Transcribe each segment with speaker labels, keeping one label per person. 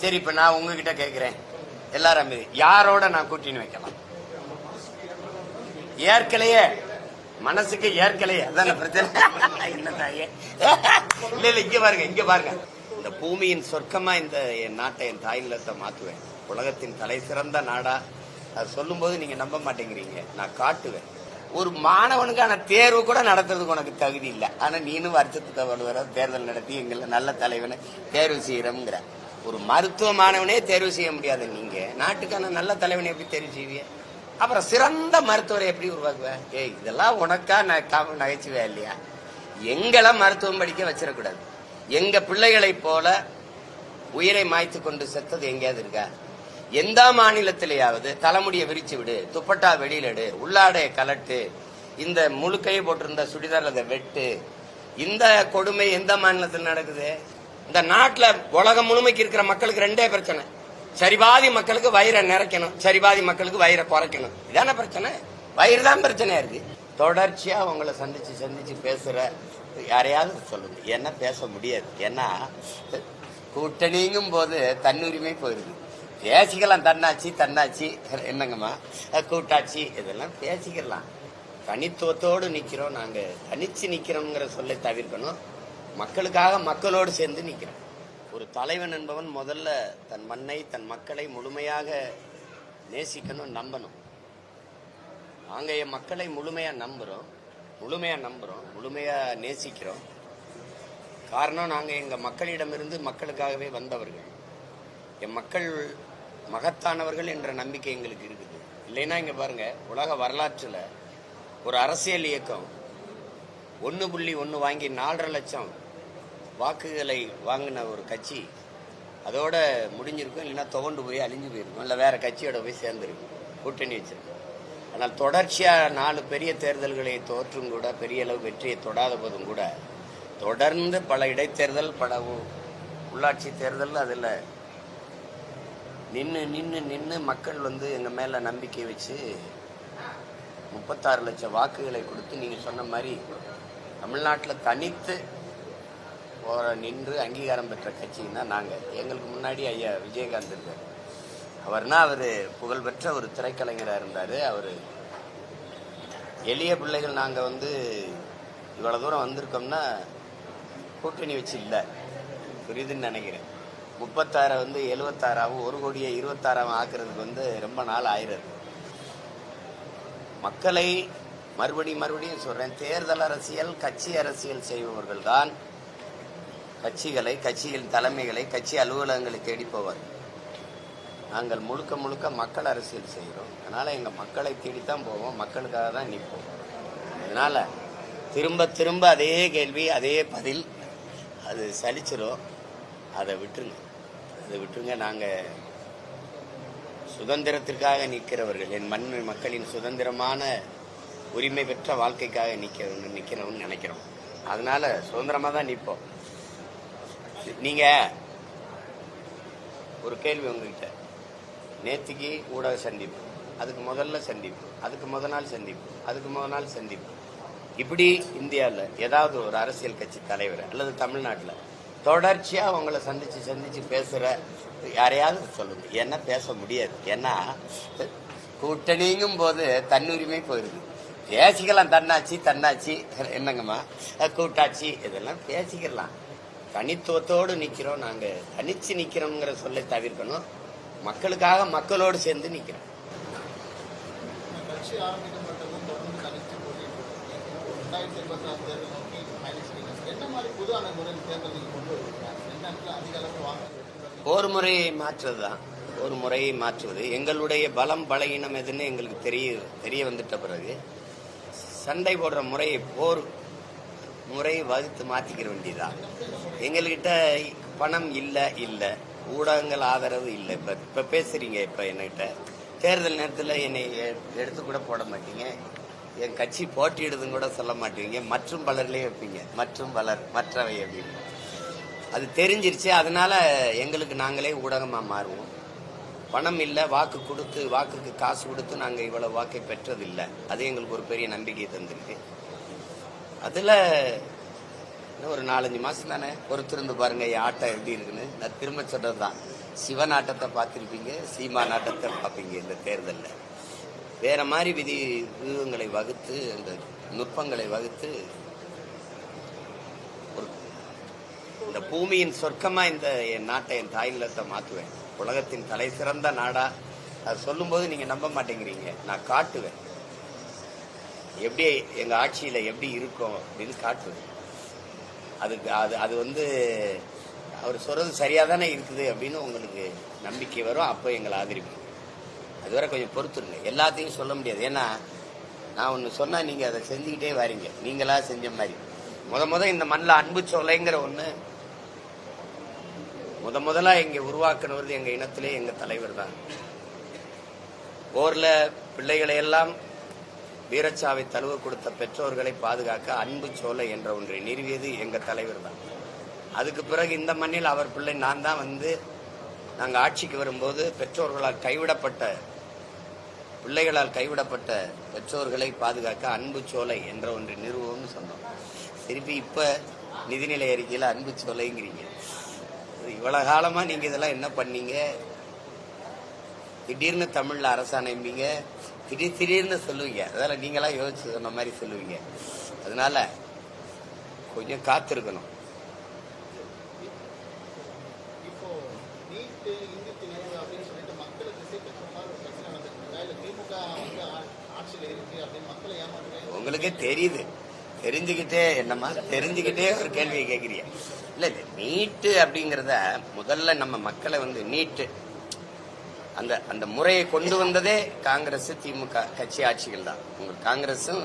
Speaker 1: சரி இப்ப நான் உங்ககிட்ட கேட்கிறேன் எல்லாரும் மீது யாரோட நான் கூட்டின்னு வைக்கலாம்? ஏற்கலையே. மனசுக்கு ஏற்கலையே. அதான பிரச்சனை? என்ன தாயே? இல்ல இல்ல இங்க பாருங்க இங்க பாருங்க. இந்த பூமியின் சொர்க்கமா இந்த என் நாட்டை என் தாய் நிலத்தை மாத்துவேன் உலகத்தின் தலை சிறந்த நாடா. அது சொல்லும்போது நீங்க நம்ப மாட்டேங்கிறீங்க. நான் காட்டுவேன். ஒரு மாணவனுக்கான தேர்வு கூட நடத்துறதுக்கு உனக்கு தகுதி இல்லை. ஆனா நீனும் வருஷத்துக்கு வருவர தேர்தல் நடத்தி எங்களை நல்ல தலைவனை தேர்வு செய்யறோம்ங்கிற. ஒரு மருத்துவ மாணவனே தேர்வு செய்ய முடியாது நீங்க. நாட்டுக்கான நல்ல தலைவனை எப்படி தேர்வு செய்வீங்க? அப்புறம் சிறந்த மருத்துவரை எப்படி உருவாக்குவேன் ஏய் இதெல்லாம் உனக்கா நான் காம நகைச்சுவே இல்லையா? எங்களை மருத்துவம் படிக்க வச்சிடக்கூடாது. எங்க பிள்ளைகளைப் போல உயிரை மாய்த்து கொண்டு செத்தது எங்கேயாவது இருக்கா? எந்த மாநிலத்திலேயாவது தலைமுடியை விரிச்சு விடு துப்பட்டா வெளியில எடு உள்ளாடைய கலட்டு இந்த முழுக்கையை போட்டிருந்த சுடிதார் அதை வெட்டு இந்த கொடுமை எந்த மாநிலத்தில் நடக்குது? இந்த நாட்டில் உலகம் முழுமைக்கு இருக்கிற மக்களுக்கு ரெண்டே பிரச்சனை. சரிபாதி மக்களுக்கு வயிறை நிறைக்கணும் சரிபாதி மக்களுக்கு வயிறை குறைக்கணும். இதான பிரச்சனை? வயிறு தான் பிரச்சனையா இருக்கு. தொடர்ச்சியா உங்களை சந்திச்சு சந்திச்சு பேசுற யாரையாவது சொல்லுங்க. ஏன்னா பேச முடியாது. ஏன்னா கூட்டணிங்கும் போது தன்னுரிமை போயிருது பேசிக்கலாம் தன்னாச்சி தன்னாச்சி என்னங்கம்மா? கூட்டாட்சி இதெல்லாம் பேசிக்கலாம். தனித்துவத்தோடு நிற்கிறோம் நாங்கள் தனிச்சு நிற்கிறோங்கிற சொல்லை தவிர்க்கணும். மக்களுக்காக மக்களோடு சேர்ந்து நிக்கிறோம் ஒரு தலைவன் என்பவன் முதல்ல தன் மண்ணை தன் மக்களை முழுமையாக நேசிக்கணும் நம்பணும். நாங்கள் என் மக்களை முழுமையாக நம்புகிறோம் முழுமையாக நம்புகிறோம் முழுமையாக நேசிக்கிறோம். காரணம் நாங்கள் எங்கள் மக்களிடமிருந்து மக்களுக்காகவே வந்தவர்கள். என் மக்கள் மகத்தானவர்கள் என்ற நம்பிக்கை எங்களுக்கு இருக்குது. இல்லைன்னா இங்கே பாருங்கள் உலக வரலாற்றில் ஒரு அரசியல் இயக்கம் ஒன்று புள்ளி ஒன்று வாங்கி நாலரை லட்சம் வாக்குகளை வாங்கின ஒரு கட்சி அதோட முடிஞ்சிருக்கும் இல்லைன்னா துவண்டு போய் அழிஞ்சு போயிருக்கும் இல்லை வேற கட்சியோட போய் சேர்ந்துருக்கும் கூட்டணி வச்சிருக்கும். ஆனால் தொடர்ச்சியாக நாலு பெரிய தேர்தல்களை தோற்றும் கூட பெரிய அளவு வெற்றியை தொடாத போதும் கூட தொடர்ந்து பல இடைத்தேர்தல் பல உள்ளாட்சி தேர்தல் அதில் நின்று நின்று நின்று மக்கள் வந்து எங்கள் மேலே நம்பிக்கை வச்சு முப்பத்தாறு லட்சம் வாக்குகளை கொடுத்து நீங்கள் சொன்ன மாதிரி தமிழ்நாட்டில் தனித்து போற நின்று அங்கீகாரம் பெற்ற கட்சின்னா நாங்கள் எங்களுக்கு முன்னாடி ஐயா விஜயகாந்த் இருந்தார். அவர்னா அவர் புகழ்பெற்ற ஒரு திரைக்கலைஞராக இருந்தார். அவர் எளிய பிள்ளைகள் நாங்கள் வந்து இவ்வளோ தூரம் வந்திருக்கோம்னா கூட்டணி வச்சு இல்லை. புரியுதுன்னு நினைக்கிறேன். முப்பத்தாறை வந்து எழுபத்தாறாவும் ஒரு கோடியை இருபத்தாறாவும் ஆக்குறதுக்கு வந்து ரொம்ப நாள் ஆயிடுறது மக்களை மறுபடியும் மறுபடியும் சொல்றேன். தேர்தல் அரசியல் கட்சி அரசியல் செய்பவர்கள் தான் கட்சிகளை கட்சியின் தலைமைகளை கட்சி அலுவலகங்களை தேடி நாங்கள் முழுக்க முழுக்க மக்கள் அரசியல் செய்கிறோம். அதனால் எங்கள் மக்களை தேடித்தான் போவோம். மக்களுக்காக தான் நிற்போம். அதனால் திரும்ப திரும்ப அதே கேள்வி அதே பதில் அது சலிச்சிடும் அதை விட்டுருங்க. அதை விட்டுருங்க. நாங்கள் சுதந்திரத்திற்காக நிற்கிறவர்கள். என் மண் மக்களின் சுதந்திரமான உரிமை பெற்ற வாழ்க்கைக்காக நிற்கிறவங்க நிற்கணும்னு நினைக்கிறோம். அதனால சுதந்திரமாக தான் நிற்போம் நீங்கள் ஒரு கேள்வி உங்ககிட்ட. நேற்றுக்கு ஊடக சந்திப்பு அதுக்கு முதல்ல சந்திப்பு அதுக்கு முத நாள் சந்திப்பு அதுக்கு முத நாள் சந்திப்பு. இப்படி இந்தியாவில் ஏதாவது ஒரு அரசியல் கட்சி தலைவர் அல்லது தமிழ்நாட்டில் தொடர்ச்சியாக அவங்கள சந்தித்து சந்தித்து பேசுகிற யாரையாவது சொல்லுங்க. ஏன்னா பேச முடியாது. ஏன்னா கூட்டணிங்கும் போது தன்னுரிமை போயிருது. பேசிக்கலாம் தன்னாச்சி தன்னாச்சி என்னங்கம்மா? கூட்டாட்சி இதெல்லாம் பேசிக்கலாம். தனித்துவத்தோடு நிக்கிறோம் நாங்க. தனிச்சு நிக்கிறோம்ங்கிற சொல்லை தவிர்க்கணும். மக்களுக்காக மக்களோடு சேர்ந்து
Speaker 2: தனித்து நீங்கள் வாங்க
Speaker 1: போர் முறையை மாற்றுவது தான் ஒரு முறையை மாற்றுவது. எங்களுடைய பலம் பலகீனம் எதுன்னு எங்களுக்கு தெரிய தெரிய வந்துட்ட பிறகு சண்டை போடுற முறையை போர் முறையை வகுத்து மாத்திக்கிற வேண்டியதுதான். எங்கள்கிட்ட பணம் இல்லை இல்லை. ஊடகங்கள் ஆதரவு இல்லை. இப்போ இப்போ பேசுறீங்க இப்போ என்கிட்ட தேர்தல் நேரத்தில் என்னை எடுத்து கூட போட மாட்டீங்க. என் கட்சி போட்டியிடுதுன்னு கூட சொல்ல மாட்டீங்க. மற்றும் பலர்லேயே வைப்பீங்க. மற்றும் பலர் மற்றவை அப்படின்னு. அது தெரிஞ்சிருச்சு. அதனால எங்களுக்கு நாங்களே ஊடகமாக மாறுவோம். பணம் இல்லை வாக்கு கொடுத்து வாக்குக்கு காசு கொடுத்து நாங்கள் இவ்வளோ வாக்கை பெற்றதில்லை. அது எங்களுக்கு ஒரு பெரிய நம்பிக்கை தந்திருக்கு. அதில் இன்னும் ஒரு நாலஞ்சு மாதம் தானே பொறுத்திருந்து பாருங்க என் ஆட்டம் எப்படி இருக்குன்னு. நான் திரும்ப சொல்கிறது தான் சிவநாட்டத்தை பார்த்துருப்பீங்க சீமா நாட்டத்தை பார்ப்பீங்க இந்த தேர்தலில். வேற மாதிரி விதி வியூகங்களை வகுத்து அந்த நுட்பங்களை வகுத்து ஒரு இந்த பூமியின் சொர்க்கமாக இந்த என் நாட்டை என் தாய் நிலத்தை மாற்றுவேன் உலகத்தின் தலை சிறந்த நாடா. அது சொல்லும்போது நீங்க நம்ப மாட்டேங்கிறீங்க. நான் காட்டுவேன். எப்படி எங்க ஆட்சியில எப்படி இருக்கும் அப்படின்னு காட்டுவேன். அதுக்கு அது அது வந்து அவர் சொல்றது சரியா தானே இருக்குது அப்படின்னு உங்களுக்கு நம்பிக்கை வரும். அப்போ எங்களை ஆதரிப்பீங்க. அதுவரை கொஞ்சம் பொறுத்துருங்க. எல்லாத்தையும் சொல்ல முடியாது. ஏன்னா நான் ஒன்று சொன்னால் நீங்கள் அதை செஞ்சுக்கிட்டே வரீங்க. நீங்களா செஞ்ச மாதிரி. முத முத இந்த மண்ணில் அன்பு சோலைங்கிற ஒன்று முத முதலா இங்க உருவாக்குனது எங்க இனத்திலே எங்க தலைவர் தான் போரில் பிள்ளைகளை எல்லாம் வீரச்சாவை தழுவ கொடுத்த பெற்றோர்களை பாதுகாக்க அன்பு சோலை என்ற ஒன்றை நிறுவியது எங்க தலைவர் தான் அதுக்கு பிறகு இந்த மண்ணில் அவர் பிள்ளை நான் தான் வந்து நாங்கள் ஆட்சிக்கு வரும்போது பெற்றோர்களால் கைவிடப்பட்ட பிள்ளைகளால் கைவிடப்பட்ட பெற்றோர்களை பாதுகாக்க அன்பு சோலை என்ற ஒன்றை நிறுவோம்னு சொன்னோம். திருப்பி இப்ப நிதிநிலை அறிக்கையில் அன்பு சோலைங்கிறீங்க. இவ்வளவு காலமா நீங்க இதெல்லாம் என்ன பண்ணீங்க? திடீர்னு தமிழ்ல அரசாணைம்பீங்க. திடீர் திடீர்னு சொல்லுவீங்க. அதெல்லாம் நீங்களாம் யோசிச்சு சொன்ன மாதிரி சொல்லுவீங்க. அதனால கொஞ்சம் காத்திருக்கணும். உங்களுக்கே தெரியுது. தெரிஞ்சுக்கிட்டே என்னம்மா தெரிஞ்சுக்கிட்டே ஒரு கேள்வியை கேட்குறீங்க இல்ல இல்ல நீட்டு அப்படிங்கிறத முதல்ல நம்ம மக்களை வந்து நீட்டு. அந்த அந்த முறையை கொண்டு வந்ததே காங்கிரஸ் திமுக கட்சி ஆட்சிகள் தான். உங்களுக்கு காங்கிரஸும்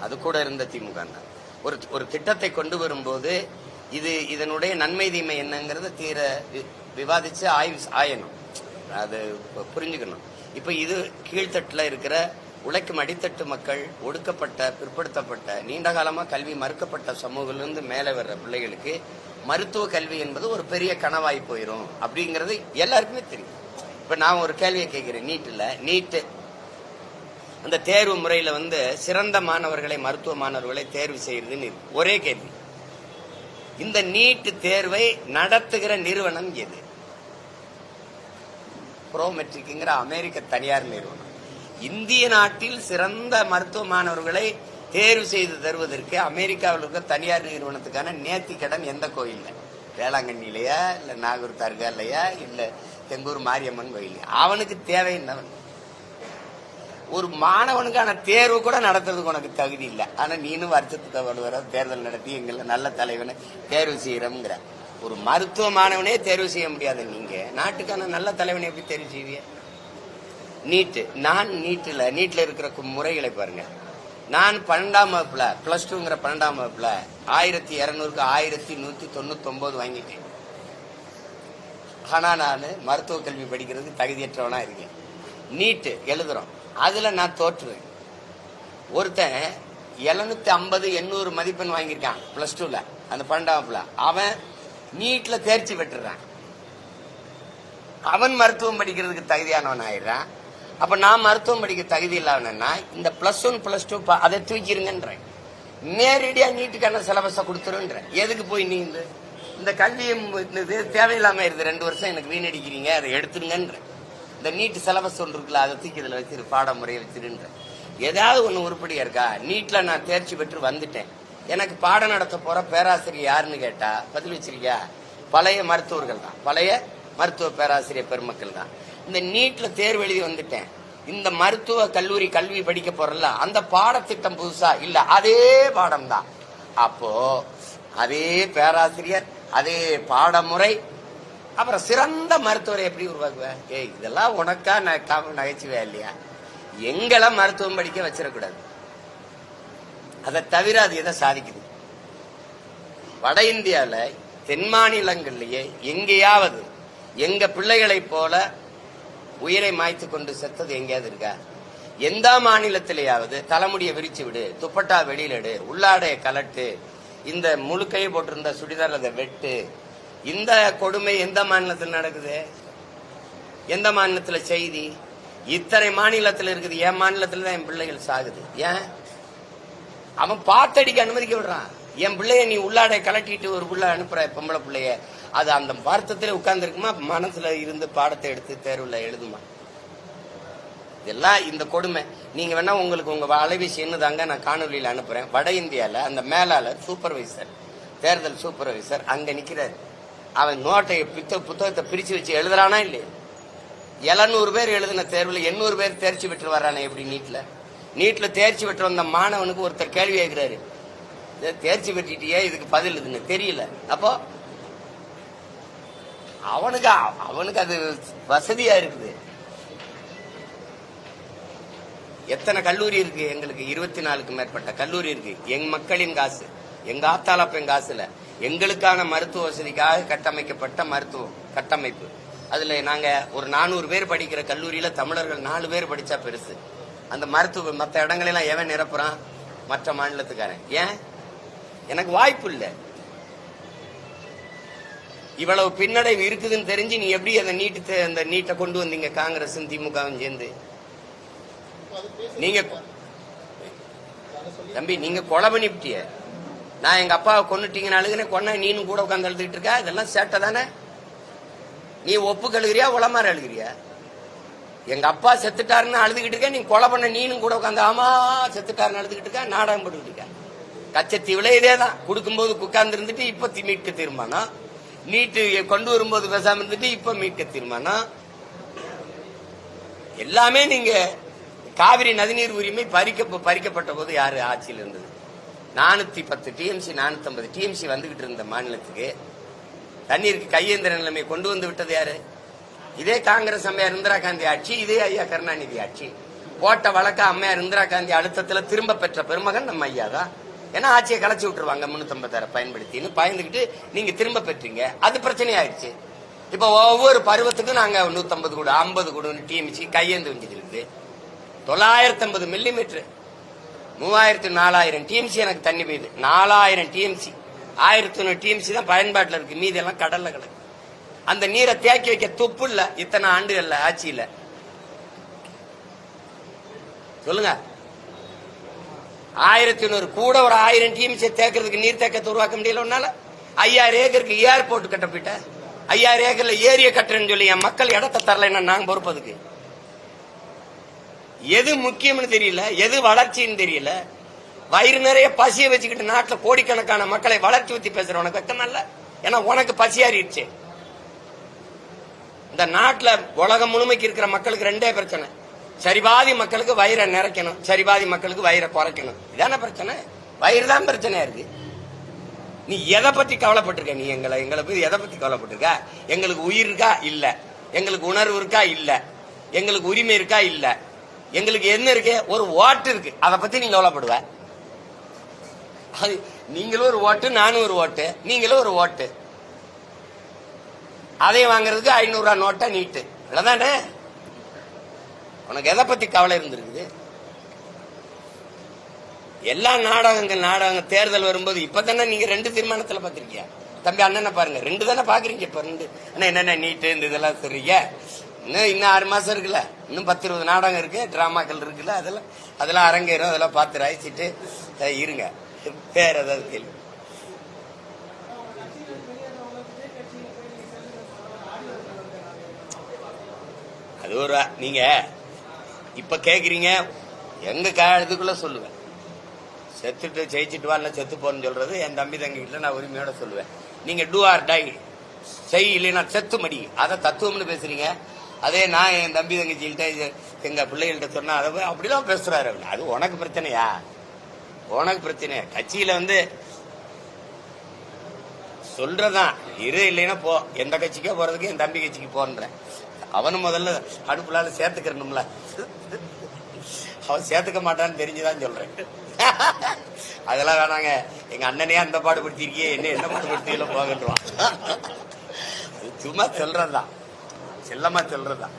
Speaker 1: அது கூட இருந்த திமுக தான். ஒரு ஒரு திட்டத்தை கொண்டு வரும்போது இது இதனுடைய நன்மை தீமை என்னங்கிறத தீர வி- விவாதிச்சு ஆய்வு ஆயணும். அது புரிஞ்சுக்கணும். இப்ப இது கீழ்த்தட்டில் இருக்கிற உழைக்கும் அடித்தட்டு மக்கள் ஒடுக்கப்பட்ட பிற்படுத்தப்பட்ட நீண்ட காலமா கல்வி மறுக்கப்பட்ட சமூகத்திலிருந்து மேலே வர்ற பிள்ளைகளுக்கு மருத்துவ கல்வி என்பது ஒரு பெரிய கனவாய் போயிடும் அப்படிங்கிறது எல்லாருக்குமே தெரியும். இப்ப நான் ஒரு கேள்வியை கேட்கிறேன். நீட்டில் நீட்டு. அந்த தேர்வு முறையில வந்து சிறந்த மாணவர்களை மருத்துவ மாணவர்களை தேர்வு செய்யறதுன்னு ஒரே கேள்வி. இந்த நீட் தேர்வை நடத்துகிற நிறுவனம் எது? ப்ரோ மெட்ரிக்குங்கிற அமெரிக்க தனியார் நிறுவனம். இந்திய நாட்டில் சிறந்த மருத்துவ மாணவர்களை தேர்வு செய்து தருவதற்கு அமெரிக்காவில் இருக்க தனியார் நிறுவனத்துக்கான நேர்த்தி கடன் எந்த கோயில்ல? வேளாங்கண்ணிலையா இல்ல நாகூர் தர்காலையா இல்ல தெங்கூர் மாரியம்மன் கோயில் அவனுக்கு தேவை என்னவன் ஒரு மாணவனுக்கான தேர்வு கூட நடத்துறதுக்கு உனக்கு தகுதி இல்லை. ஆனா நீனும் வருஷத்துக்கு ஒரு தேர்தல் நடத்தி எங்களை நல்ல தலைவனை தேர்வு செய்யறோம்ங்கிற. ஒரு மருத்துவ மாணவனே தேர்வு செய்ய முடியாது நீங்க. நாட்டுக்கான நல்ல தலைவனை எப்படி தேர்வு செய்வீங்க? நீட்டு. நான் நீட்டில் நீட்டில் இருக்கிற முறைகளை பாருங்க. நான் பன்னெண்டாம் வகுப்புல பிளஸ் டூங்கிற பன்னெண்டாம் வகுப்புல ஆயிரத்தி இரநூறுக்கு ஆயிரத்தி நூத்தி தொண்ணூத்தி ஒன்பது வாங்கிட்டேன். ஆனா நான் மருத்துவ கல்வி படிக்கிறதுக்கு தகுதியற்றவனா இருக்கேன். நீட்டு எழுதுறோம். அதுல நான் தோற்றுவேன். ஒருத்தன் எழுநூத்தி ஐம்பது எண்ணூறு மதிப்பெண் வாங்கியிருக்கான் பிளஸ் டூல அந்த பன்னெண்டாம் வகுப்புல. அவன் நீட்ல தேர்ச்சி பெற்றுறான். அவன் மருத்துவம் படிக்கிறதுக்கு தகுதியானவன் ஆயிடுறான். அப்ப நான் மருத்துவம் படிக்க தகுதி இல்லாதனா இந்த பிளஸ் ஒன் பிளஸ் டூ அதை தூக்கிருங்கன்றேன். நேரடியா நீட்டுக்கான சிலபஸை கொடுத்துருன்றேன். எதுக்கு போய் நீ இந்த இந்த கல்வியும் இந்த இது தேவையில்லாம இருக்குது ரெண்டு வருஷம் எனக்கு வீணடிக்கிறீங்க. அதை எடுத்துருங்கன்றேன். இந்த நீட் சிலபஸ் ஒன்று இருக்குல்ல அதை தூக்கி இதில் வச்சிரு பாடமுறையை வச்சிருன்றேன். ஏதாவது ஒன்று உருப்படியா இருக்கா? நீட்ல நான் தேர்ச்சி பெற்று வந்துட்டேன். எனக்கு பாடம் நடத்த போற பேராசிரியர் யாருன்னு கேட்டா பதில் வச்சிருக்கியா? பழைய மருத்துவர்கள் தான். பழைய மருத்துவ பேராசிரியர் பெருமக்கள் தான். இந்த நீட்ல தேர்வு எழுதி வந்துட்டேன். இந்த மருத்துவ கல்லூரி கல்வி படிக்க போறல அந்த பாடத்திட்டம் புதுசா? இல்ல அதே பாடம் தான் அப்போ அதே பேராசிரியர் அதே பாடமுறை அப்புறம் சிறந்த மருத்துவரை எப்படி உருவாக்குவேன் ஏய் இதெல்லாம் உனக்கா ந- காம- இல்லையா? எங்களை மருத்துவம் படிக்க வச்சிடக்கூடாது. அதை தவிர அது எதை சாதிக்குது? வட இந்தியாவில் தென் மாநிலங்கள்லயே எங்கேயாவது எங்க பிள்ளைகளைப் போல உயிரை மாய்த்து கொண்டு செத்தது எங்கேயாவது இருக்கா? எந்த மாநிலத்திலேயாவது தலைமுடியை விரிச்சு விடு துப்பட்டா வெளியில எடு உள்ளாடைய கலட்டு இந்த முழுக்கையை போட்டிருந்த சுடிதார் அதை வெட்டு இந்த கொடுமை எந்த மாநிலத்தில் நடக்குது? எந்த மாநிலத்துல செய்தி? இத்தனை மாநிலத்தில் இருக்குது என் மாநிலத்தில் தான் என் பிள்ளைகள் சாகுது. ஏன்? அவன் பார்த்தடிக்க அனுமதிக்க விடுறான். என் பிள்ளைய நீ உள்ளாடை கலட்டிட்டு ஒரு பிள்ளை அனுப்புற பொம்பளை பிள்ளைய. அது அந்த வருத்தத்தில் உட்கார்ந்துருக்குமா? மனசுல இருந்து பாடத்தை எடுத்து தேர்வில் எழுதுமா? இதெல்லாம் இந்த கொடுமை. நீங்க வேணா உங்களுக்கு உங்க அலைபேசி என்னதாங்க நான் காணொலியில் அனுப்புறேன். வட இந்தியாவில் அந்த மேலாளர் சூப்பர்வைசர் தேர்தல் சூப்பர்வைசர் அங்க நிக்கிறாரு. அவன் நோட்டை பித்த புத்தகத்தை பிரிச்சு வச்சு எழுதுறானா இல்லையா? எழுநூறு பேர் எழுதின தேர்வில் எண்ணூறு பேர் தேர்ச்சி பெற்று வரானே எப்படி நீட்டில் நீட்டில் தேர்ச்சி பெற்று வந்த மாணவனுக்கு ஒருத்தர் கேள்வி கேட்கிறாரு. "இதை தேர்ச்சி பெற்றிட்டியே? இதுக்கு பதில் இதுன்னு தெரியல. அப்போ அவனுக்கு அவனுக்கு அது வசதியா இருக்குது. எத்தனை கல்லூரி இருக்கு? எங்களுக்கு இருபத்தி நாலுக்கு மேற்பட்ட கல்லூரி இருக்கு. எங்க மக்களின் காசு. எங்க ஆத்தாளப்பெண் காசுல. எங்களுக்கான மருத்துவ வசதிக்காக கட்டமைக்கப்பட்ட மருத்துவம் கட்டமைப்பு. அதுல நாங்க ஒரு நானூறு பேர் படிக்கிற கல்லூரியில தமிழர்கள் நாலு பேர் படிச்சா பெருசு. அந்த மருத்துவ மற்ற இடங்களெல்லாம் எவன் நிரப்புறான்? மற்ற மாநிலத்துக்காரன். ஏன்? எனக்கு வாய்ப்பு இல்லை. இவ்வளவு பின்னடைவு இருக்குதுன்னு தெரிஞ்சு நீ எப்படி அந்த நீட்டு தே- அந்த நீட்டை கொண்டு வந்தீங்க? காங்கிரஸும் திமுகவும் சேர்ந்து. நீங்க தம்பி நீங்க கொலை பண்ணிவிட்டிய நான் எங்க அப்பாவை கொண்டுட்டீங்கன்னு அழுகுனே கொன்ன நீனும் கூட உட்காந்து அழுதுகிட்டு இருக்க? இதெல்லாம் சேட்டை தானே? நீ ஒப்பு கழுகிறியா உளமாற அழுகிறியா? எங்க அப்பா செத்துட்டாருன்னு அழுதுகிட்டு இருக்க? நீ கொலை பண்ண நீனும் கூட உட்காந்து ஆமா செத்துட்டாருன்னு அழுதுகிட்டு இருக்க? நாடகம் போட்டுக்கிட்டு இருக்க? கச்சத்தீவுல இதே தான் கொடுக்கும்போது உட்கார்ந்து இருந்துட்டு இப்ப மீட்க தீர்மானம். நீட்டு கொண்டு வரும்போது பேசாம இருந்துட்டு இப்ப மீட்க தீர்மானம் எல்லாமே நீங்க காவிரி நதிநீர் உரிமை பறிக்க பறிக்கப்பட்ட போது யாரு ஆட்சியில் இருந்தது? நானூத்தி பத்து டிஎம்சி நானூத்தி ஐம்பது டிஎம்சி வந்துகிட்டு இருந்த மாநிலத்துக்கு தண்ணீருக்கு கையேந்திர நிலைமை கொண்டு வந்து விட்டது யாரு? இதே காங்கிரஸ் அம்மையார் இந்திரா காந்தி ஆட்சி இதே ஐயா கருணாநிதி ஆட்சி. போட்ட வழக்க அம்மையார் இந்திரா காந்தி அழுத்தத்துல திரும்ப பெற்ற பெருமகன் நம்ம ஐயா தான். ஏன்னா ஆட்சியை கலைச்சி விட்டுருவாங்க முன்னூத்தம்பத்தாயிரம் பயன்படுத்தின்னு பயந்துகிட்டு நீங்க திரும்ப பெற்றீங்க. அது பிரச்சனை ஆயிடுச்சு இப்ப ஒவ்வொரு பருவத்துக்கும் நாங்க நூத்தம்பது கூட ஐம்பது கூட டிஎம்சி கையேந்து வஞ்சது தொள்ளாயிரத்தி ஐம்பது மில்லிமீட்டர் மூவாயிரத்து நாலாயிரம் டிஎம்சி எனக்கு தண்ணி பெய்யுது. நாலாயிரம் டிஎம்சி ஆயிரத்தி ஒன்று டிஎம்சி தான் பயன்பாட்டில் இருக்கு. மீதி எல்லாம் கடல்ல கிடக்கு. அந்த நீரை தேக்கி வைக்க துப்பு இல்ல. இத்தனை ஆண்டுகள்ல ஆட்சியில. சொல்லுங்க. ஆயிரத்தி நூறு கூட ஒரு ஆயிரம் டிஎம்சி தேக்கிறதுக்கு நீர் தேக்கத்தை உருவாக்க முடியல உன்னால? ஐயாயிரம் ஏக்கருக்கு ஏர்போர்ட் கட்ட போயிட்ட ஐயாயிரம் ஏக்கர்ல ஏரிய கட்டுறேன்னு சொல்லி என் மக்கள் இடத்த தரலைன்னா நாங்க பொறுப்பதுக்கு. எது முக்கியம்னு தெரியல எது வளர்ச்சின்னு தெரியல. வயிறு நிறைய பசியை வச்சுக்கிட்டு நாட்டுல கோடிக்கணக்கான மக்களை வளர்ச்சி ஊத்தி பேசுற உனக்கு வெக்கம் இல்ல ஏன்னா உனக்கு பசியாறிடுச்சு. இந்த நாட்டுல உலகம் முழுமைக்கு இருக்கிற மக்களுக்கு ரெண்டே பிரச்சனை. சரிபாதி மக்களுக்கு வயிறை நிறைக்கணும் சரிபாதி மக்களுக்கு வயிறை குறைக்கணும். இதான பிரச்சனை? வயிறு தான் பிரச்சனையா இருக்கு. நீ எதை பத்தி கவலைப்பட்டிருக்க நீ? எங்களை எங்களை போய் எதை பத்தி கவலைப்பட்டிருக்க? எங்களுக்கு உயிர் இருக்கா? இல்ல. எங்களுக்கு உணர்வு இருக்கா? இல்ல. எங்களுக்கு உரிமை இருக்கா? இல்ல. எங்களுக்கு என்ன இருக்கு? ஒரு ஓட்டு இருக்கு. அதை பத்தி நீ கவலைப்படுவ. அது நீங்களும் ஒரு ஓட்டு நானும் ஒரு ஓட்டு. நீங்களும் ஒரு ஓட்டு. அதை வாங்குறதுக்கு ஐநூறு ரூபா நோட்டா நீட்டு. இல்லதானே உனக்கு எதை பத்தி கவலை இருந்திருக்குது? எல்லா நாடகங்கள் நாடகங்கள் தேர்தல் வரும்போது இப்பதானே நீங்க ரெண்டு தீர்மானத்துல பாத்திருக்கியா தம்பி அண்ணனை பாருங்க ரெண்டு தானே பாக்குறீங்க இப்ப ரெண்டு. அண்ணா என்னென்ன நீட்டு இந்த இதெல்லாம் சொல்றீங்க? இன்னும் இன்னும் ஆறு மாசம் இருக்குல்ல? இன்னும் பத்து இருபது நாடகம் இருக்கு டிராமாக்கள் இருக்குல்ல? அதெல்லாம் அதெல்லாம் அரங்கேறும் அதெல்லாம் பார்த்து ராய்ச்சிட்டு இருங்க. வேற ஏதாவது கேள்வி? அது ஒரு நீங்க இப்ப கேக்குறீங்க? எங்க காலத்துக்குள்ள சொல்லுவேன். செத்துட்டு ஜெயிச்சுட்டு வா செத்து போன்னு சொல்றது என் தம்பி தங்கி வீட்டுல நான் உரிமையோட சொல்லுவேன். நீங்க டூ ஆர் டை செய் இல்லைன்னா செத்து மடி. அதை தத்துவம்னு பேசுறீங்க. அதே நான் என் தம்பி தங்கச்சிகிட்ட எங்க பிள்ளைகள்கிட்ட சொன்னா அதை அப்படிலாம் பேசுறாரு அது உனக்கு பிரச்சனையா? உனக்கு பிரச்சனை கட்சியில வந்து சொல்றதான் இரு இல்லைன்னா போ. எந்த கட்சிக்கோ போறதுக்கு என் தம்பி கட்சிக்கு போன்றேன். அவனும் முதல்ல அடுப்புலால சேர்த்துக்கிறணும்ல. அவன் சேர்த்துக்க மாட்டான்னு தெரிஞ்சுதான் சொல்றேன். அதெல்லாம் வேணாங்க. எங்க அண்ணனே அந்த பாடுபடுத்திருக்கியே என்ன என்ன பாடுபடுத்தியில போகட்டுவான் சும்மா சொல்றதுதான் செல்லமா சொல்றதுதான்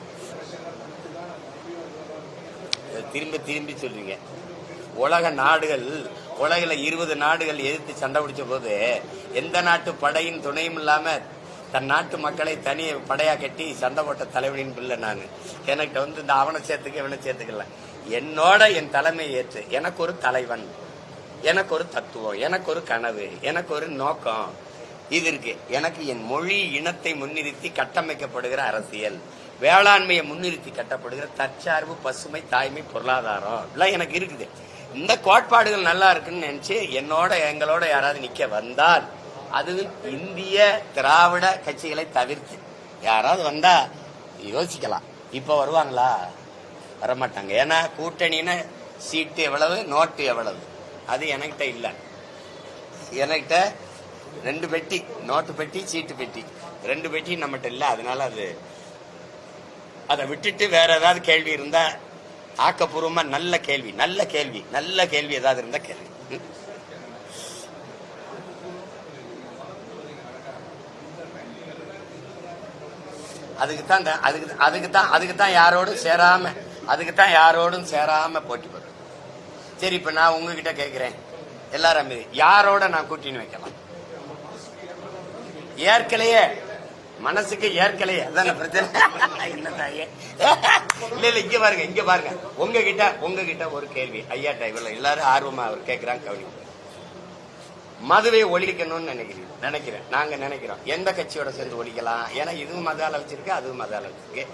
Speaker 1: திரும்ப திரும்பி திரும்பி சொல்றீங்க. உலக நாடுகள் உலகில் இருபது நாடுகள் எதிர்த்து சண்டை பிடிச்ச போது எந்த நாட்டு படையின் துணையும் இல்லாம தன் நாட்டு மக்களை தனி படையா கட்டி சண்டை போட்ட தலைவனின் பிள்ளை நான். எனக்கு வந்து இந்த அவனை சேர்த்துக்க இவனை சேர்த்துக்கல. என்னோட என் தலைமை ஏற்று எனக்கு ஒரு தலைவன் எனக்கு ஒரு தத்துவம் எனக்கு ஒரு கனவு எனக்கு ஒரு நோக்கம் இது இருக்கு. எனக்கு என் மொழி இனத்தை முன்னிறுத்தி கட்டமைக்கப்படுகிற அரசியல் வேளாண்மையை முன்னிறுத்தி கட்டப்படுகிற தற்சார்பு பசுமை தாய்மை பொருளாதாரம் எல்லாம் எனக்கு இருக்குது. இந்த கோட்பாடுகள் நல்லா இருக்குன்னு நினைச்சு என்னோட எங்களோட யாராவது நிக்க வந்தால் அது இந்திய திராவிட கட்சிகளை தவிர்த்து யாராவது வந்தா யோசிக்கலாம். இப்ப வருவாங்களா? வரமாட்டாங்க. ஏன்னா கூட்டணின்னு சீட்டு எவ்வளவு நோட்டு எவ்வளவு? அது என்கிட்ட இல்லை. என்கிட்ட ரெண்டு பெட்டி நோட்டு பெட்டி சீட்டு பெட்டி. ரெண்டு பெட்டி நம்மகிட்ட இல்லை. அதனால அது அதை விட்டுட்டு வேற ஏதாவது கேள்வி இருந்தா ஆக்கப்பூர்வமா நல்ல கேள்வி நல்ல கேள்வி நல்ல கேள்வி ஏதாவது இருந்தா கேள்வி ம்? அதுக்கு தான் அதுக்கு அதுக்கு தான் அதுக்கு தான் யாரோடும் சேராம அதுக்கு தான் யாரோடும் சேராம போட்டி போடுறேன் சரி இப்ப நான் உங்ககிட்ட கேட்கிறேன் எல்லாரும் யாரோட நான் கூட்டின்னு வைக்கலாம்? ஏற்கனவே மனசுக்கு ஏற்கலையே அதான பிரச்சனை? என்ன தாயே? இல்ல இல்ல இங்க பாருங்க இங்க பாருங்க. உங்ககிட்ட உங்ககிட்ட ஒரு கேள்வி. ஐயா டைவர்ல எல்லாரும் ஆர்வமா அவர் கேட்கிறாங்க கவனி மதுவை ஒழிக்கணும்னு நினைக்கிறீங்க? நினைக்கிறேன். நாங்க நினைக்கிறோம். எந்த கட்சியோட சேர்ந்து ஒழிக்கலாம்? ஏன்னா இதுவும் மதால வச்சிருக்கு அதுவும் மதால வச்சிருக்கு.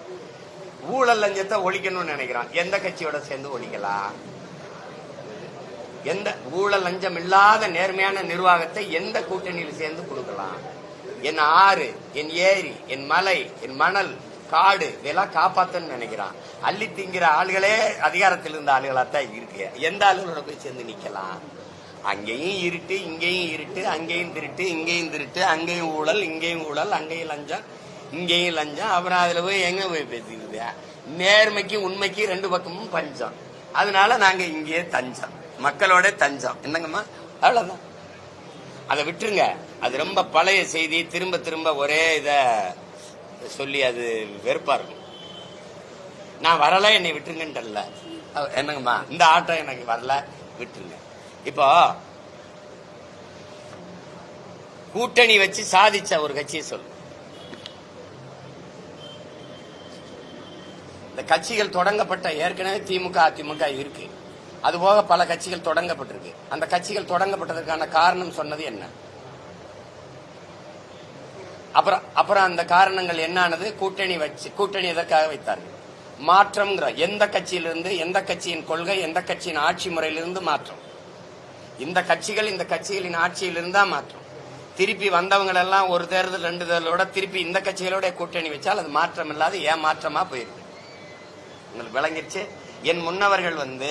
Speaker 1: ஊழல் லஞ்சத்தை ஒழிக்கணும்னு நினைக்கிறோம். எந்த கட்சியோட சேர்ந்து ஒழிக்கலாம்? எந்த ஊழல் லஞ்சம் இல்லாத நேர்மையான நிர்வாகத்தை எந்த கூட்டணியில் சேர்ந்து கொடுக்கலாம்? என் ஆறு என் ஏரி என் மலை என் மணல் காடு இதெல்லாம் காப்பாத்தன்னு நினைக்கிறான். அள்ளி திங்கிற ஆளுகளே அதிகாரத்தில் இருந்த ஆளுகளா தான் இருக்கு. எந்த ஆளுகளோட போய் சேர்ந்து நிக்கலாம். அங்கேயும் இருட்டு இங்கேயும் இருட்டு அங்கேயும் திருட்டு இங்கேயும் திருட்டு அங்கேயும் ஊழல் இங்கேயும் ஊழல் அங்கேயும் லஞ்சம் இங்கேயும் லஞ்சம். அப்புறம் அதுல போய் எங்க போய் பேசிக்கிறது நேர்மைக்கு உண்மைக்கு ரெண்டு பக்கமும் பஞ்சம். அதனால நாங்க இங்கேயே தஞ்சம். மக்களோட தஞ்சம். என்னங்கம்மா? அவ்வளவுதான். அதை விட்டுருங்க. அது ரொம்ப பழைய செய்தி. திரும்ப திரும்ப ஒரே இத சொல்லி அது வெறுப்பா இருக்கும். நான் வரல என்னை விட்டுருங்கன்றல என்னங்கம்மா இந்த ஆட்டம் எனக்கு வரல விட்டுருங்க. இப்போ கூட்டணி வச்சு சாதிச்ச ஒரு கட்சியை சொல்லு. இந்த கட்சிகள் தொடங்கப்பட்ட ஏற்கனவே திமுக அதிமுக இருக்கு. அதுபோக பல கட்சிகள் தொடங்கப்பட்டிருக்கு. அந்த கட்சிகள் தொடங்கப்பட்டதற்கான காரணம் சொன்னது என்ன? அப்புறம் அப்புறம் அந்த காரணங்கள் என்னானது? கூட்டணி வச்சு கூட்டணி எதற்காக வைத்தார்கள்? மாற்றம்ங்கிற எந்த கட்சியிலிருந்து எந்த கட்சியின் கொள்கை எந்த கட்சியின் ஆட்சி முறையிலிருந்து மாற்றம். இந்த கட்சிகள் இந்த கட்சிகளின் ஆட்சியிலிருந்து தான் மாற்றம். திருப்பி வந்தவங்களெல்லாம் ஒரு தேர்தல் ரெண்டு தேர்தலோட திருப்பி இந்த கட்சிகளோட கூட்டணி வச்சால் அது மாற்றம் இல்லாத ஏமாற்றமா போயிருக்கு? உங்களுக்கு விளங்கிருச்சு? என் முன்னவர்கள் வந்து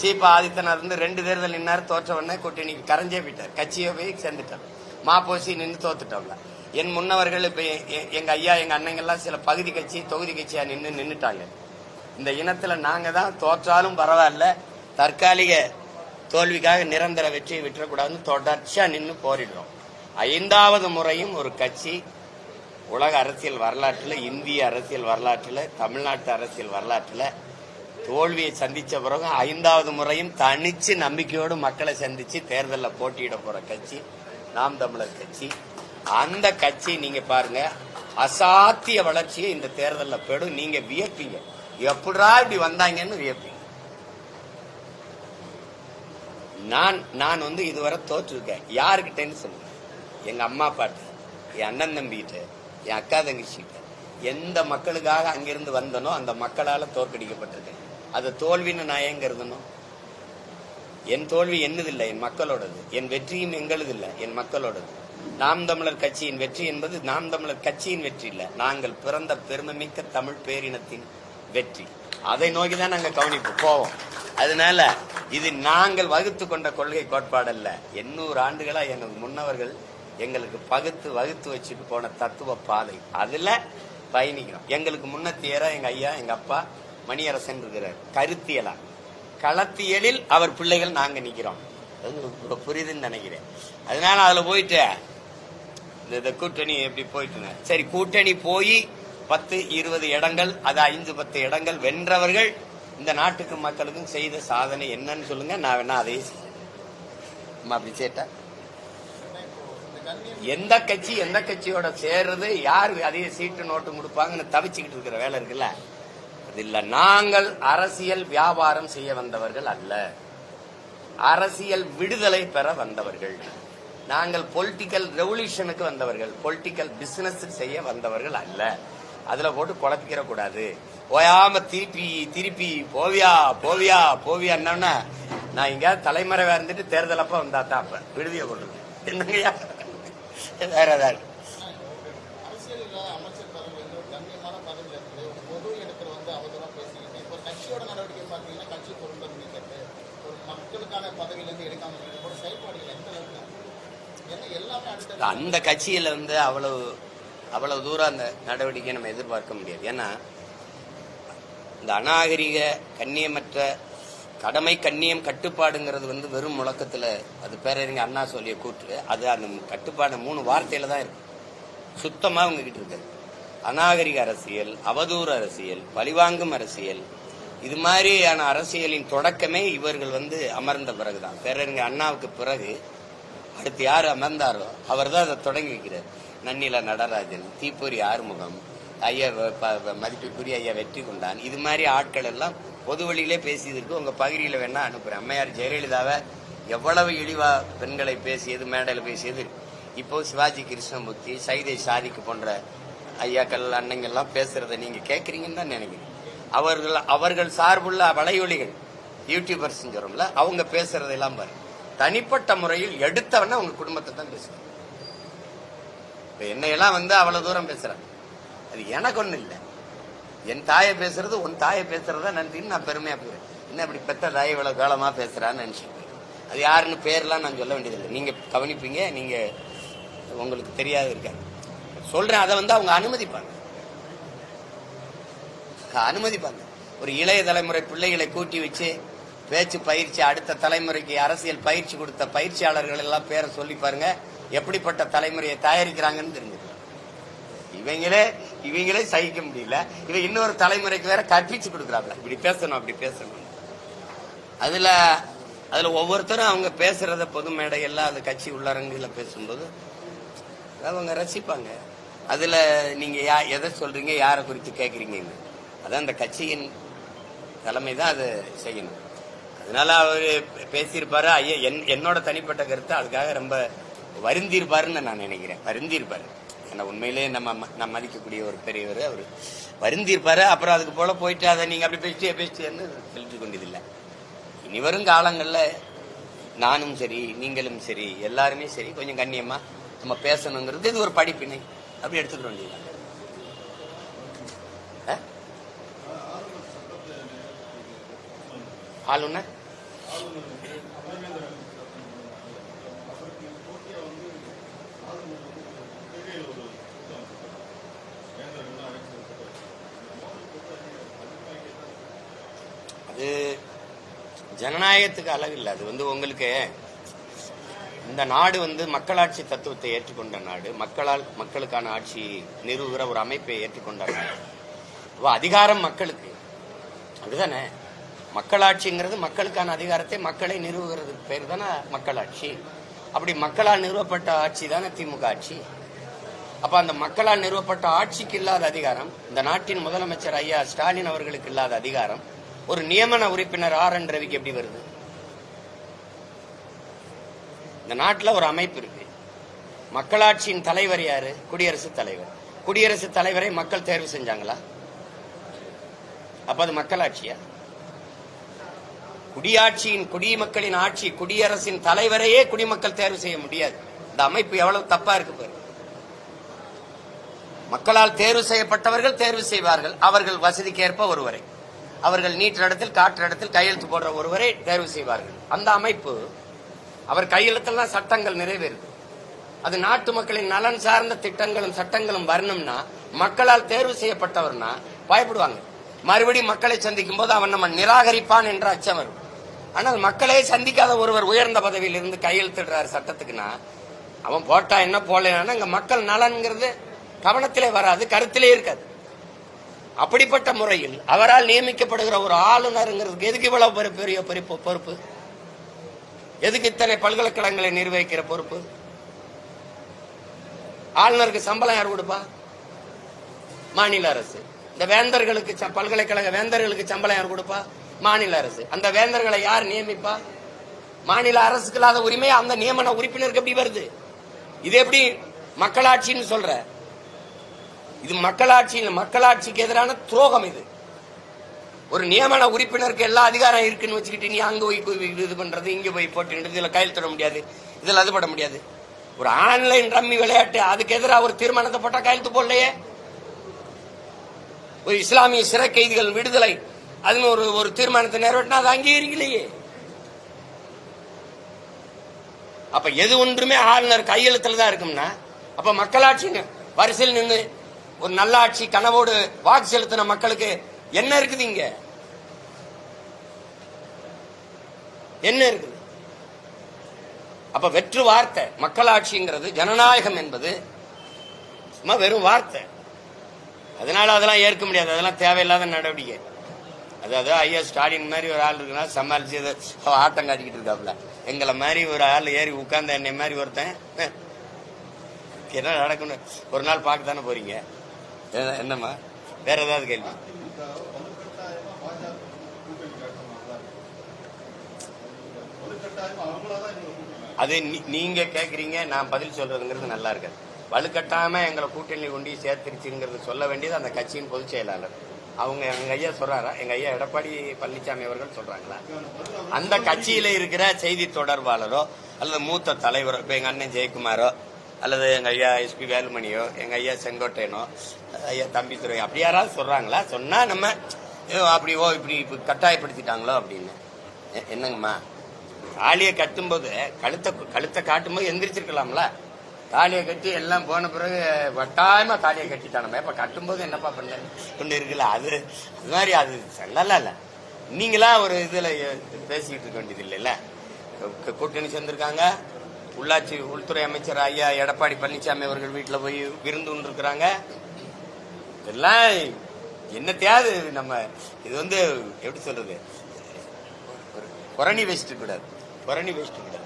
Speaker 1: சீபா ஆதித்தனார் வந்து ரெண்டு தேர்தல் நின்னார் தோற்ற கூட்டணி கூட்டணிக்கு கரைஞ்சே போயிட்டார். கட்சியை போய் சேர்ந்துட்டார். மாப்போசி நின்று தோத்துட்டோம்ல. என் முன்னவர்கள் இப்ப எ- எங்க ஐயா எங்க அண்ணங்கள்லாம் சில பகுதி கட்சி தொகுதி கட்சியா நின்று நின்றுட்டாங்க இந்த இனத்துல நாங்க தான் தோற்றாலும் பரவாயில்ல தற்காலிக தோல்விக்காக நிரந்தர வெற்றியை விட்டுறக்கூடாதுன்னு தொடர்ச்சியா நின்று போரிடுறோம். ஐந்தாவது முறையும் ஒரு கட்சி உலக அரசியல் வரலாற்றில் இந்திய அரசியல் வரலாற்றில் தமிழ்நாட்டு அரசியல் வரலாற்றில் தோல்வியை சந்தித்த பிறகு ஐந்தாவது முறையும் தனிச்சு நம்பிக்கையோடு மக்களை சந்தித்து தேர்தலில் போட்டியிட போகிற கட்சி நாம் தமிழர் கட்சி. அந்த கட்சி நீங்க பாருங்க அசாத்திய வளர்ச்சியை இந்த தேர்தலில் பெடும். நீங்க வியப்பீங்க. எப்படா இப்படி வந்தாங்கன்னு வியப்பீங்க. நான் நான் வந்து இதுவரை தோற்றுருக்கேன். யாருக்கிட்டேன்னு சொல்லுங்க. எங்க அம்மா அப்பாட்ட என் அண்ணன் தம்பிகிட்ட என் அக்கா தங்கச்சிகிட்ட எந்த மக்களுக்காக அங்கிருந்து வந்தனோ அந்த மக்களால் தோற்கடிக்கப்பட்டிருக்கேன். அது தோல்வின்னு நான் ஏன் கருதணும்? என் தோல்வி என்னதில்லை? என் மக்களோடது. என் வெற்றியும் எங்களது இல்லை என் மக்களோடது. நாம் தமிழர் கட்சியின் வெற்றி என்பது நாம் தமிழர் கட்சியின் வெற்றி இல்ல. நாங்கள் பிறந்த பெருமைமிக்க தமிழ் பேரினத்தின் வெற்றி. அதை நோக்கி தான் நாங்க கவனிப்பு போவோம். அதனால இது நாங்கள் வகுத்து கொண்ட கொள்கை கோட்பாடல்ல எண்ணூறு ஆண்டுகளா எங்கள் முன்னவர்கள் எங்களுக்கு பகுத்து வகுத்து வச்சுட்டு போன தத்துவ பாதை. அதுல பயணிக்கிறோம். எங்களுக்கு முன்னத்தியரா எங்க ஐயா எங்க அப்பா மணியரசன் இருக்கிறார். கருத்தியலா. களத்தியலில் அவர் பிள்ளைகள் நாங்க நிக்கிறோம். அது புரியுதுன்னு நினைக்கிறேன். அதனால அதுல போயிட்டு இந்த- கூட்டணி எப்படி போயிட்டு சரி கூட்டணி போய் பத்து இருபது இடங்கள் அது ஐந்து பத்து இடங்கள் வென்றவர்கள் இந்த நாட்டுக்கு மக்களுக்கும் செய்த சாதனை என்னன்னு சொல்லுங்க. நான் வேணா அதையே அப்படி சேட்டா எந்த கட்சி எந்த கட்சியோட சேர்றது யார் அதிக சீட்டு நோட்டு கொடுப்பாங்கன்னு தவிச்சுக்கிட்டு இருக்கிற வேலை இருக்குல்ல? அது இல்ல. நாங்கள் அரசியல் வியாபாரம் செய்ய வந்தவர்கள் அல்ல. அரசியல் விடுதலை பெற வந்தவர்கள். நாங்கள் பொலிட்டிக்கல் ரெவல்யூஷனுக்கு வந்தவர்கள். பொலிட்டிக்கல் பிசினஸ் செய்ய வந்தவர்கள் அல்ல. அதுல போட்டு குழப்பிக்கிற கூடாது. ஓயாம திருப்பி திருப்பி போவியா போவியா போவியா போவியான்னா நான் எங்கேயாவது தலைமறைவா இருந்துட்டு தேர்தல் அப்ப வந்தா தான் அப்ப. விடுதிய கொண்டு என்னங்கய்யா? வேற ஏதாவது
Speaker 2: அரசியல்ல அமைச்சர் பதவி வந்து ஒரு கண்ணியமான பதவியில் இருக்குது ஒரு பொது இடத்துல வந்து அவதூறாக பேசிக்கிட்டு இப்போ கட்சியோட நடவடிக்கை பார்த்தீங்கன்னா கட்சி பொருட்கள் நீக்கிறது ஒரு மக்களுக்கான பதவியிலேருந்து எடுக்காம இருக்கிறது செயல்பாடுகள் எந்த அளவுக்கு? ஏன்னா எல்லாமே அடுத்த
Speaker 1: அந்த கட்சியில வந்து அவ்வளவு அவ்வளவு தூரம் அந்த நடவடிக்கையை நம்ம எதிர்பார்க்க முடியாது. ஏன்னா இந்த அநாகரிக கண்ணியமற்ற கடமை கண்ணியம் கட்டுப்பாடுங்கிறது வந்து வெறும் முழக்கத்துல அது பேரறிஞர் அண்ணா சொல்லிய கூற்று. அது அந்த கட்டுப்பாடு மூணு வார்த்தையில தான் இருக்கு. அவங்க கிட்ட இருக்குது அநாகரிக அரசியல் அவதூறு அரசியல் பழிவாங்கும் அரசியல் இது மாதிரியான அரசியலின் தொடக்கமே இவர்கள் வந்து அமர்ந்த பிறகுதான். பேரறிஞர் அண்ணாவுக்கு பிறகு அடுத்து யார் அமர்ந்தாரோ அவர் தான் அதை தொடங்கி வைக்கிறார். நன்னில நடராஜன் தீப்பொறி ஆறுமுகம் ஐயா வ- ப- மதிப்புக்குரிய ஐயா வெற்றி கொண்டான் இது மாதிரி ஆட்கள் எல்லாம் பொது வழியிலே பேசியதற்கு உங்க பகுதியில் வேணா அனுப்புறேன். அம்மையார் ஜெயலலிதாவை எவ்வளவு இழிவா பெண்களை பேசியது மேடையில் பேசியது இப்போ சிவாஜி கிருஷ்ணமூர்த்தி சைதை சாதிக்கு போன்ற ஐயாக்கள் அண்ணங்கள்லாம் பேசுறதை நீங்க கேட்குறீங்கன்னு தான் நினைக்கிறேன். அவர்கள் அவர்கள் சார்புள்ள வலையொலிகள் யூடியூபர்ஸ் சொல்றோம்ல அவங்க பேசுறதெல்லாம் பாரு. தனிப்பட்ட முறையில் எடுத்தவன அவங்க குடும்பத்தை தான் பேசுவாங்க. இப்ப என்னையெல்லாம் வந்து அவ்வளவு தூரம் பேசுறாங்க? அது எனக்கு ஒண்ணு இல்லை. என் தாயை பேசுறது உன் தாயை பேசுறதா நன்றின்னு நான் பெருமையா போகிறேன் என்ன இப்படி பெத்த தாயை இவ்வளவு காலமா பேசுறான்னு நினைச்சிட்டு அது யாருன்னு பேர்லாம் நான் சொல்ல வேண்டியதில்லை நீங்க கவனிப்பீங்க நீங்க உங்களுக்கு தெரியாது இருக்க சொல்றேன் அதை வந்து அவங்க அனுமதிப்பாங்க. அனுமதிப்பாங்க. ஒரு இளைய தலைமுறை பிள்ளைகளை கூட்டி வச்சு பேச்சு பயிற்சி அடுத்த தலைமுறைக்கு அரசியல் பயிற்சி கொடுத்த பயிற்சியாளர்கள் எல்லாம் பேரை சொல்லி பாருங்க எப்படிப்பட்ட தலைமுறையை தயாரிக்கிறாங்கன்னு தெரிஞ்சுக்கலாம். இவங்களே இவங்களே சகிக்க முடியல. இவ இன்னொரு தலைமுறைக்கு வேற கற்பிச்சு கொடுக்குறாங்க இப்படி பேசணும் அப்படி பேசணும். அதுல அதுல ஒவ்வொருத்தரும் அவங்க பேசுறத பொது மேடையெல்லாம் அந்த கட்சி உள்ளரங்குல பேசும்போது அவங்க ரசிப்பாங்க. அதுல நீங்க யா எதை சொல்றீங்க யாரை குறித்து கேட்குறீங்கன்னு அதான் அந்த கட்சியின் தலைமை தான் அதை செய்யணும். அதனால அவர் பேசியிருப்பாரு ஐயா என்- என்னோட தனிப்பட்ட கருத்து அதுக்காக ரொம்ப வருந்திருப்பாருன்னு நான் நினைக்கிறேன். வருந்திருப்பாரு ஏன்னா உண்மையிலேயே நம்ம ம- நம்ம மதிக்கக்கூடிய ஒரு பெரியவர் அவர் வருந்திருப்பாரு அப்புறம் அதுக்கு போல போயிட்டு அதை நீங்க அப்படி பேசிட்டே பேசிட்டேன்னு சொல்லிட்டு கொண்டதில்லை. இனி வரும் காலங்களில் நானும் சரி நீங்களும் சரி எல்லாருமே சரி கொஞ்சம் கண்ணியமா நம்ம பேசணுங்கிறது இது ஒரு படிப்பினை. அப்படி எடுத்துக்கிட்டு வேண்டியதான் ஆளுநர் அது ஜனநாயகத்துக்கு அளவில்லை அது வந்து உங்களுக்கு இந்த நாடு வந்து மக்களாட்சி தத்துவத்தை ஏற்றுக்கொண்ட நாடு. மக்களால் மக்களுக்கான ஆட்சி நிறுவுகிற ஒரு அமைப்பை ஏற்றுக்கொண்ட நாடு. அதிகாரம் மக்களுக்கு. அப்படிதானே மக்களாட்சிங்கிறது மக்களுக்கான அதிகாரத்தை மக்களை நிறுவுகிறதுக்கு பேர் தானே மக்களாட்சி. அப்படி மக்களால் நிறுவப்பட்ட ஆட்சி தானே திமுக ஆட்சி. அப்ப அந்த மக்களால் நிறுவப்பட்ட ஆட்சிக்கு இல்லாத அதிகாரம் இந்த நாட்டின் முதலமைச்சர் ஐயா ஸ்டாலின் அவர்களுக்கு இல்லாத அதிகாரம் ஒரு நியமன உறுப்பினர் ஆர் என் ரவிக்கு எப்படி வருது? இந்த நாட்டில் ஒரு அமைப்பு இருக்கு. மக்களாட்சியின் தலைவர் யாரு? குடியரசுத் தலைவர். குடியரசுத் தலைவரை மக்கள் தேர்வு செஞ்சாங்களா? அப்ப அது மக்களாட்சியா? குடியாட்சியின் குடிமக்களின் ஆட்சி குடியரசின் தலைவரையே குடிமக்கள் தேர்வு செய்ய முடியாது. இந்த அமைப்பு எவ்வளவு தப்பா இருக்கு பாரு. மக்களால் தேர்வு செய்யப்பட்டவர்கள் தேர்வு செய்வார்கள். அவர்கள் வசதிக்கு ஏற்ப ஒருவரை. அவர்கள் நீற்ற இடத்தில் காற்று இடத்தில் கையெழுத்து போடுற ஒருவரை தேர்வு செய்வார்கள். அந்த அமைப்பு அவர் கையெழுத்தெல்லாம் சட்டங்கள் நிறைவேறுது. அது நாட்டு மக்களின் நலன் சார்ந்த திட்டங்களும் சட்டங்களும் வரணும்னா மக்களால் தேர்வு செய்யப்பட்டவர்னா பயப்படுவாங்க. மறுபடியும் மக்களை சந்திக்கும் போது அவன் நம்ம நிராகரிப்பான் என்ற அச்சம் வரும். ஆனால் மக்களே சந்திக்காத ஒருவர் உயர்ந்த பதவியில் இருந்து கையெழுத்திடுறாரு சட்டத்துக்குன்னா. அவன் போட்டா என்ன போடலன்னா இங்க மக்கள் நலன்கிறது கவனத்திலே வராது கருத்திலே இருக்காது. அப்படிப்பட்ட முறையில் அவரால் நியமிக்கப்படுகிற ஒரு ஆளுநருங்கிறதுக்கு எதுக்கு இவ்வளவு பெரிய- பெரிய பொறுப்பு பொறுப்பு? எதுக்கு இத்தனை பல்கலைக்கழகங்களை நிர்வகிக்கிற பொறுப்பு? ஆளுநருக்கு சம்பளம் யார் கொடுப்பா? மாநில அரசு. இந்த வேந்தர்களுக்கு ச- பல்கலைக்கழக வேந்தர்களுக்கு சம்பளம் யார் கொடுப்பா? மாநில அரசு. அந்த வேந்தர்களை யார் நியமிப்பா? மாநில அரசுக்கு இல்லாத உரிமை அந்த நியமன உறுப்பினருக்கு எப்படி வருது? இது எப்படி மக்களாட்சின்னு சொல்ற? இது மக்களாட்சி மக்களாட்சிக்கு எதிரான துரோகம் இது. ஒரு நியமன உறுப்பினருக்கு எல்லா அதிகாரம் இருக்குன்னு வச்சுக்கிட்டு நீ அங்க போய் போய் இது பண்றது இங்க போய் போட்டு இதுல கையெழுத்திட முடியாது இதுல அது பட முடியாது. ஒரு ஆன்லைன் ரம்மி விளையாட்டு அதுக்கு எதிராக ஒரு தீர்மானத்தை போட்டா கையெழுத்து போடலையே? ஒரு இஸ்லாமிய சிறை கைதிகள் விடுதலை அதுன்னு ஒரு ஒரு தீர்மானத்தை நிறைவேற்றினா அது அங்கீகரிக்கலையே அப்ப எது ஒன்றுமே ஆளுநர் கையெழுத்துல தான் இருக்கும்னா அப்ப மக்களாட்சி வரிசையில் நின்று ஒரு நல்ல ஆட்சி கனவோடு வாக்கு செலுத்தின மக்களுக்கு என்ன இருக்குது இங்க? என்ன இருக்குது? அப்ப வெற்று வார்த்தை மக்களாட்சிங்கிறது ஜனநாயகம் என்பது சும்மா வெறும் வார்த்தை. அதனால அதெல்லாம் ஏற்க முடியாது அதெல்லாம் தேவையில்லாத நடவடிக்கை. அதாவது ஐயா ஸ்டாலின் மாதிரி ஒரு ஆள் இருக்குன்னா சமாளிச்சு ஆட்டம் காட்டிக்கிட்டு இருக்காப்புல. எங்களை மாதிரி ஒரு ஆள் ஏறி உட்கார்ந்த என்னை மாதிரி ஒருத்தன் என்ன நடக்கணும் ஒரு நாள் பார்க்க தானே போறீங்க என்னம்மா? வேற ஏதாவது கேள்வி? அது நீ- நீங்க கேக்குறீங்க நான் பதில் சொல்றதுங்கிறது நல்லா இருக்கு. வலுக்கட்டாம எங்களை கூட்டணி கொண்டு சேர்த்துருச்சுங்கிறது சொல்ல வேண்டியது அந்த கட்சியின் பொதுச் செயலாளர். அவங்க எங்க ஐயா சொல்றாரா? எங்க ஐயா எடப்பாடி பழனிசாமி அவர்கள் சொல்றாங்களா? அந்த கட்சியில இருக்கிற செய்தி தொடர்பாளரோ அல்லது மூத்த தலைவரோ இப்ப எங்க அண்ணன் ஜெயக்குமாரோ அல்லது எங்க ஐயா எஸ்பி வேலுமணியோ எங்க ஐயா செங்கோட்டையனோ ஐயா தம்பித்துறை அப்படி யாராவது சொல்றாங்களா? சொன்னா நம்ம அப்படி ஓ இப்படி இப்போ கட்டாயப்படுத்திட்டாங்களோ அப்படின்னு. எ- என்னங்கம்மா? தாலியை கட்டும்போது கழுத்தை கழுத்தை காட்டும்போது எந்திரிச்சிருக்கலாம்ல? தாலியை கட்டி எல்லாம் போன பிறகு வட்டாயமா தாலியை கட்டிட்டானமே இப்ப கட்டும்போது என்னப்பா பண்ண கொண்டு இருக்குல்ல அது அது மாதிரி அது நல்லா இல்ல. நீங்களா ஒரு இதுல பேசிக்கிட்டு இருக்க வேண்டியது இல்லைல்ல கூட்டணி சேர்ந்திருக்காங்க. உள்ளாட்சி உள்துறை அமைச்சர் ஐயா எடப்பாடி பழனிசாமி அவர்கள் வீட்டுல போய் விருந்து கொண்டு இருக்கிறாங்க இதெல்லாம் என்னத்தையாவது நம்ம இது வந்து எப்படி சொல்றது? ஒரு புரணி வச்சுட்டு கூடாது புரணி வச்சுட்டு கூடாது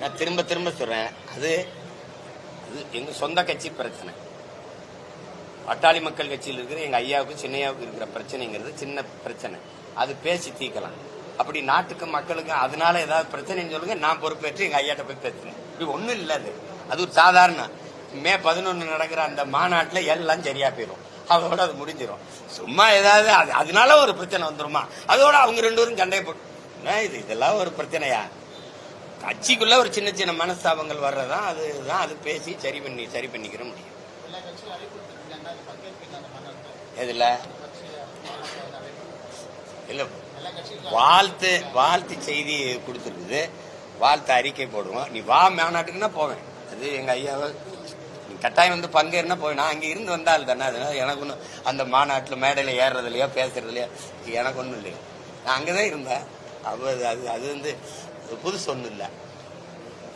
Speaker 1: நான் திரும்ப திரும்ப சொல்றேன். அது அது எங்க சொந்த கட்சி பிரச்சனை. பட்டாளி மக்கள் கட்சியில் இருக்கிற எங்க ஐயாவுக்கு சின்னையாவுக்கு இருக்கிற பிரச்சனைங்கிறது சின்ன பிரச்சனை. அது பேசி தீர்க்கலாம். அப்படி நாட்டுக்கு மக்களுக்கு அதனால ஏதாவது பிரச்சனைன்னு சொல்லுங்க நான் பொறுப்பேற்று எங்க ஐயாட்ட போய் பேசுறேன். இப்படி ஒன்றும் இல்லை அது. அது ஒரு சாதாரண மே பதினொன்று நடக்கிற அந்த மாநாட்டில் எல்லாம் சரியா போயிடும் அதோட அது முடிஞ்சிடும் சும்மா ஏதாவது அது அதனால ஒரு பிரச்சனை வந்துருமா? அதோட அவங்க ரெண்டு பேரும் சண்டை போட்டு இது இதெல்லாம் ஒரு பிரச்சனையா? கட்சிக்குள்ள ஒரு சின்ன சின்ன மனஸ்தாபங்கள் வர்றதான் அதுதான் அது பேசி சரி பண்ணி சரி பண்ணிக்கிற முடியும். எதுல? இல்ல வாழ்த்து வாழ்த்து செய்தி கொடுத்துருக்குது. வாழ்த்து அறிக்கை போடுவோம். நீ வா மாநாட்டுக்குன்னா போவேன். அது எங்க ஐயாவை நீ கட்டாயம் வந்து பங்கேறினா போய் நான் அங்கே இருந்து வந்தால் தானே. அதனால எனக்கு ஒன்றும் அந்த மாநாட்டில் மேடையில் ஏறுறதுலையோ இல்லையா எனக்கு ஒன்றும் இல்லையா. நான் அங்கே தான் இருந்தேன். அது அது அது வந்து புதுசு ஒன்றும் இல்லை